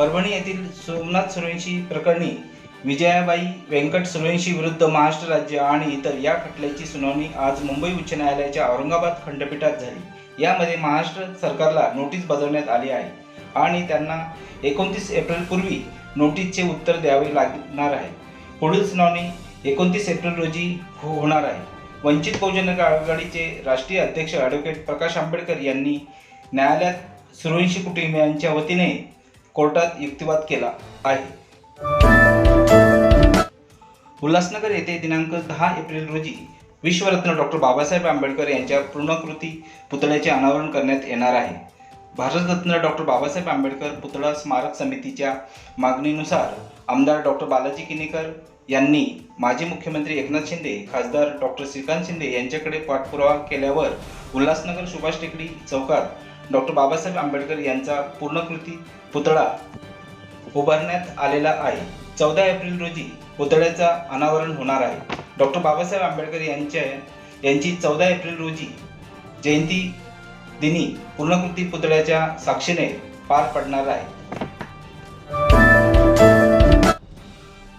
परभणी येथील सोमनाथ सूर्यवंशी प्रकरणी विजयाबाई व्यंकट सूर्यवंशी विरुद्ध महाराष्ट्र राज्य आणि इतर या खटल्याची सुनावणी आज मुंबई उच्च न्यायालयाच्या औरंगाबाद खंडपीठात झाली. यामध्ये महाराष्ट्र सरकारला नोटीस बजावण्यात आली आहे आणि त्यांना एकोणतीस एप्रिलपूर्वी नोटीसचे उत्तर द्यावे लागणार आहे. पुढील सुनावणी एकोणतीस एप्रिल रोजी हो- होणार आहे. वंचित बहुजन आघाडीचे राष्ट्रीय अध्यक्ष ॲडव्होकेट प्रकाश आंबेडकर यांनी न्यायालयात सुरवंशी कुटुंबियांच्या वतीने कोर्टात युक्तिवाद केला आहे. उल्हासनगर येथे दिनांक दहा एप्रिल रोजी विश्वरत्न डॉक्टर बाबासाहेब आंबेडकर यांच्या पूर्णकृती पुतळ्याचे अनावरण करण्यात येणार आहे. भारतरत्न डॉक्टर बाबासाहेब आंबेडकर पुतळा स्मारक समितीच्या मागणीनुसार आमदार डॉक्टर बालाजी किनीकर यांनी माजी मुख्यमंत्री एकनाथ शिंदे खासदार डॉक्टर श्रीकांत शिंदे यांच्याकडे पाठपुरावा केल्यावर उल्हासनगर सुभाष टेकडी चौकात डॉक्टर बाबासाहेब आंबेडकर यांचा पूर्णकृती पुतळा उभारण्यात आलेला आहे. चौदा एप्रिल रोजी पुतळ्याचा अनावरण होणार आहे. डॉक्टर बाबासाहेब आंबेडकर यांच्या यांची चौदा एप्रिल रोजी जयंती दिनी पूर्णकृती पुतळ्याच्या साक्षीने पार पडणार आहे.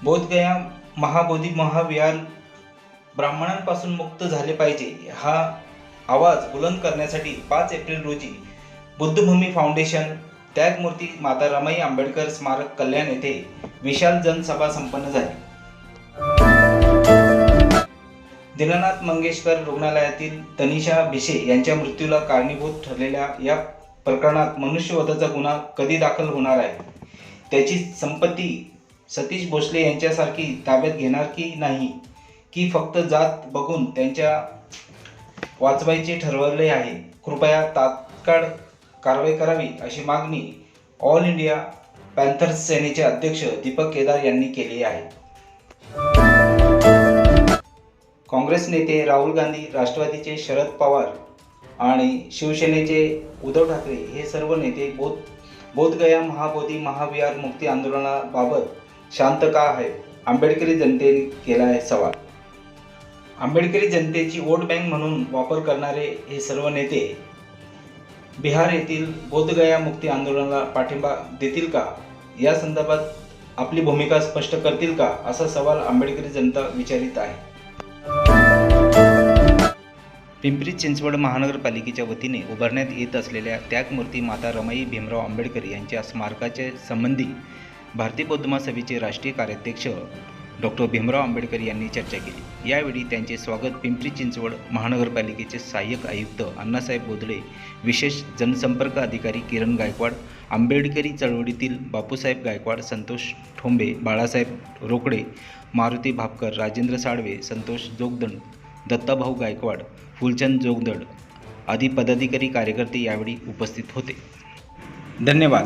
बोधगया महाबोधी महाविहार ब्राह्मणांपासून मुक्त झाले पाहिजे हा आवाज बुलंद करण्यासाठी पाच एप्रिल रोजी बुद्धभूमी फाउंडेशन त्यागमूर्ती माता रमाई आंबेडकर स्मारक कल्याण येथे विशाल जनसभा संपन्न झाली. दिनानाथ मंगेशकर रुग्णालयातील तनिषा भिशे यांच्या मृत्यूला कारणीभूत ठरलेल्या या प्रकरणात मनुष्यवधाचा गुन्हा कधी दाखल होणार आहे? त्याची संपत्ती सतीश भोसले यांच्यासारखी ताब्यात घेणार की नाही? की फक्त जात बघून त्यांच्या वाचवायचे ठरवले आहे? कृपया तात्काळ कारवाई करावी अशी मागणी ऑल इंडिया पॅन्थर्स सेनेचे अध्यक्ष दीपक केदार यांनी केली आहे. काँग्रेस नेते राहुल गांधी राष्ट्रवादीचे शरद पवार आणि शिवसेनेचे उद्धव ठाकरे हे सर्व नेते बोध बोधगया महाबोधी महाविहार मुक्ती आंदोलनाबाबत शांत का आहे आंबेडकरी जनतेने केला आहे सवाल. आंबेडकरी जनतेची वोट बँक म्हणून वापर करणारे हे सर्व नेते बिहार येथील बोधगया मुक्ती आंदोलनाला पाठिंबा देतील का? या संदर्भात आपली भूमिका स्पष्ट करतील का? असा सवाल आंबेडकरी जनता विचारित आहे. पिंपरी चिंचवड महानगरपालिकेच्या वतीने उभारण्यात येत असलेल्या त्यागमूर्ती माता रमाई भीमराव आंबेडकर यांच्या स्मारकाचे संबंधी भारतीय बौद्ध महासभेचे राष्ट्रीय कार्याध्यक्ष डॉक्टर भीमराव आंबेडकर यांनी चर्चा केली. यावेळी त्यांचे स्वागत पिंपरी चिंचवड महानगरपालिकेचे सहाय्यक आयुक्त अण्णासाहेब बोदळे विशेष जनसंपर्क अधिकारी किरण गायकवाड आंबेडकरी चळवळीतील बापूसाहेब गायकवाड संतोष ठोंबे बाळासाहेब रोकडे मारुती भापकर राजेंद्र साळवे संतोष जोगदंड दत्ताभाऊ गायकवाड फुलचंद जोगदंड आदी पदाधिकारी कार्यकर्ते यावेळी उपस्थित होते. धन्यवाद.